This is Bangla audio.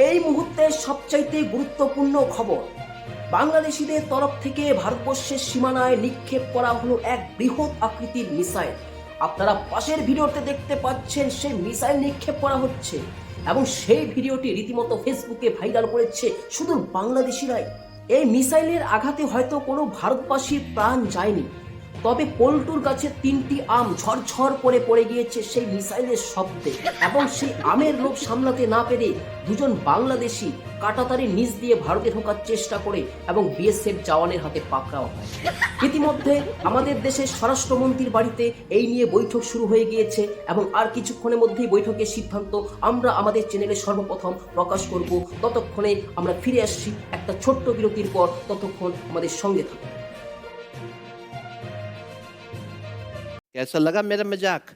দিনের সবচাইতে গুরুত্বপূর্ণ খবর। বাংলাদেশিদের তরফ থেকে ভারতবর্ষের সীমানায় নিক্ষেপ করা হলো এক বৃহৎ আকৃতির মিসাইল। আপনারা পাশের ভিডিওতে দেখতে পাচ্ছেন সেই মিসাইল নিক্ষেপ করা হচ্ছে এবং সেই ভিডিওটি রীতিমতো ফেসবুকে ভাইরাল করেছে শুধু বাংলাদেশিরাই। এই মিসাইলের আঘাতে হয়তো কোনো ভারতবাসীর প্রাণ যায়নি। তবে পল্টুর গাছে তিনটি আম ঝরঝর করে পড়ে গিয়েছে সেই মিসাইলের শব্দে। এবং সেই আমের লোভ সামলাতে না পেরে দুজন বাংলাদেশি কাটাতারের নিচ দিয়ে ভারতে ঢোকার চেষ্টা করে এবং বিএসএফ জওয়ানের হাতে পাকড়াও হয়। ইতিমধ্যে আমাদের দেশের স্বরাষ্ট্রমন্ত্রীর বাড়িতে এই নিয়ে বৈঠক শুরু হয়ে গিয়েছে এবং আর কিছুক্ষণের মধ্যেই বৈঠকের সিদ্ধান্ত আমরা আমাদের চ্যানেলে সর্বপ্রথম প্রকাশ করব। ততক্ষণে আমরা ফিরে আসছি একটা ছোট্ট বিরতির পর, ততক্ষণ আমাদের সঙ্গে থাকুন। कैसा लगा मेरा मज़ाक।